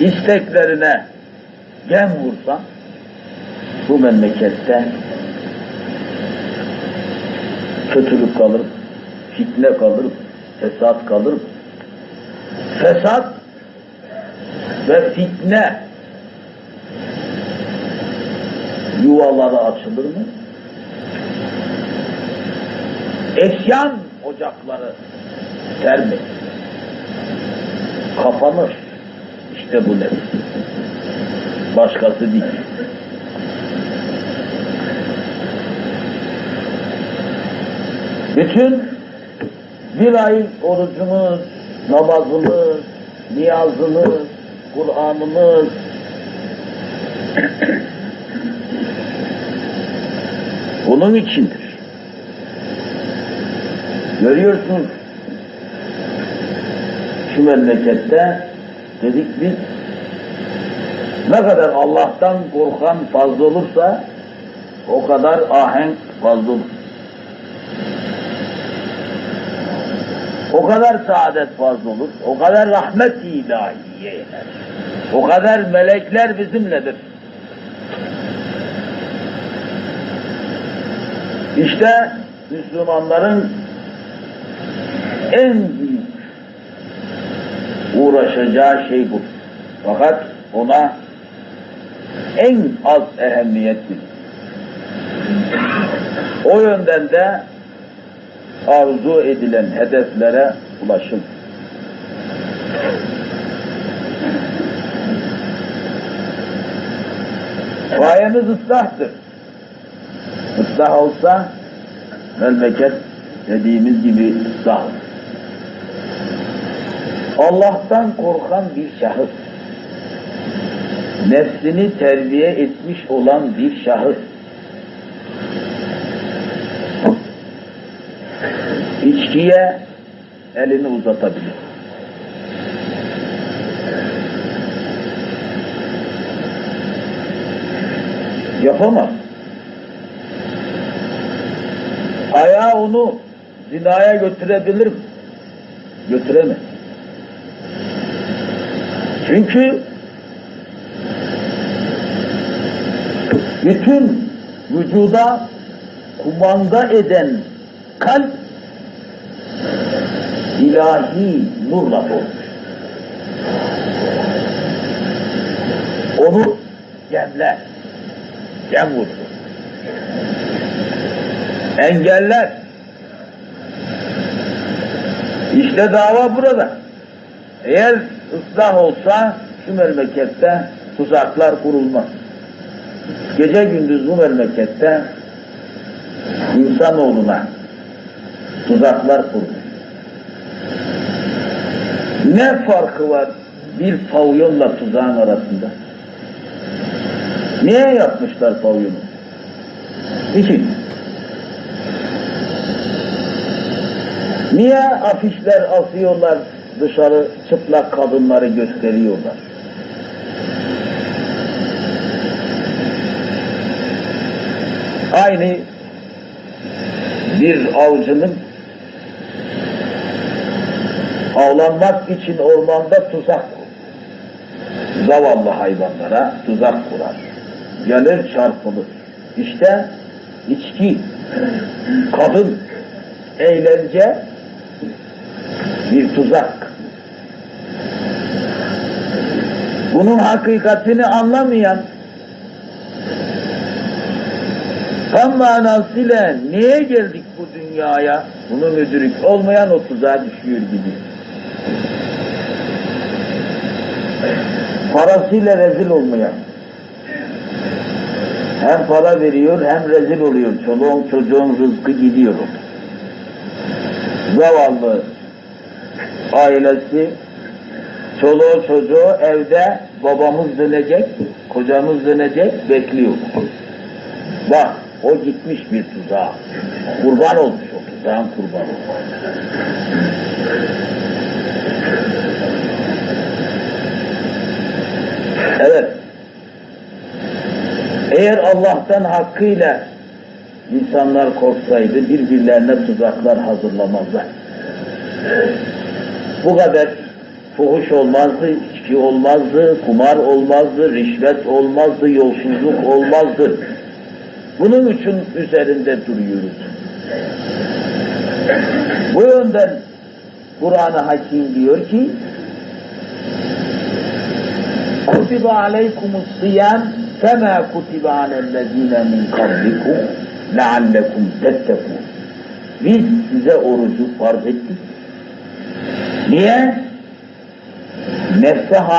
isteklerine gem vursan bu memlekette kötülük kalır, fitne kalır, fesat kalır. Fesat ve fitne yuvaları açılır mı? Esyan ocakları der mi? Kapanır. İşte bu nefis. Başkası değil. Bütün bir ay orucumuz, namazımız, niyazımız, Kur'an'ımız, bunun içindir. Görüyorsunuz şu memlekette dedik biz ne kadar Allah'tan korkan fazla olursa o kadar ahenk fazla olur. O kadar saadet fazla olur, o kadar rahmet ilahiye iner. O kadar melekler bizimledir. İşte Müslümanların en uğraşacağı şey bu. Fakat ona en az ehemmiyet verir. O yönden de arzu edilen hedeflere ulaşın. Gayemiz ıslahtır. Islah olsa memleket dediğimiz gibi ıslah olur. Allah'tan korkan bir şahıs, nefsini terbiye etmiş olan bir şahıs, içkiye elini uzatabilir. Yapamaz. Ayağı onu zinaya götürebilir mi? Götüremez. Çünkü bütün vücuda kumanda eden kalp ilahi nurla dolmuş. Onu gemler, gem vurdu. Engeller. İşte dava burada. Eğer ıslah olsa şu memlekette tuzaklar kurulmaz. Gece gündüz bu memlekette insanoğluna tuzaklar kurulur. Ne farkı var bir pavyonla tuzağın arasında? Niye yapmışlar pavyonu? Niçin? Niye afişler asıyorlar dışarı çıplak kadınları gösteriyorlar? Aynı bir avcının avlanmak için ormanda tuzak. Zavallı hayvanlara tuzak kurar. Gelir çarpılır. İşte içki, kadın, eğlence bir tuzak. Bunun hakikatini anlamayan tam manasıyla niye geldik bu dünyaya? Bunu müdürük olmayan o tuzağa düşüyor gibi. Parasıyla rezil olmayan. Hem para veriyor hem rezil oluyor. Çoluğun çocuğun rızkı gidiyor. Zavallı ailesi çoluğu çocuğu evde babamız dönecek, kocamız dönecek bekliyor. Bak o gitmiş bir tuzağa. Kurban olmuş o tuzağın kurbanı. Evet. Eğer Allah'tan hakkıyla insanlar korksaydı birbirlerine tuzaklar hazırlamazlar. Bu kadar fuhuş olmazdı, içki olmazdı, kumar olmazdı, rişvet olmazdı, yolsuzluk olmazdı. Bunun için üzerinde duruyoruz. Bu yönden Kur'an-ı Hakim diyor ki Kutibe aleykumus siyam kema kutibe alellezine min kablikum leallekum tettekun. Biz size orucu farz ettik. Niye? Nefse hakim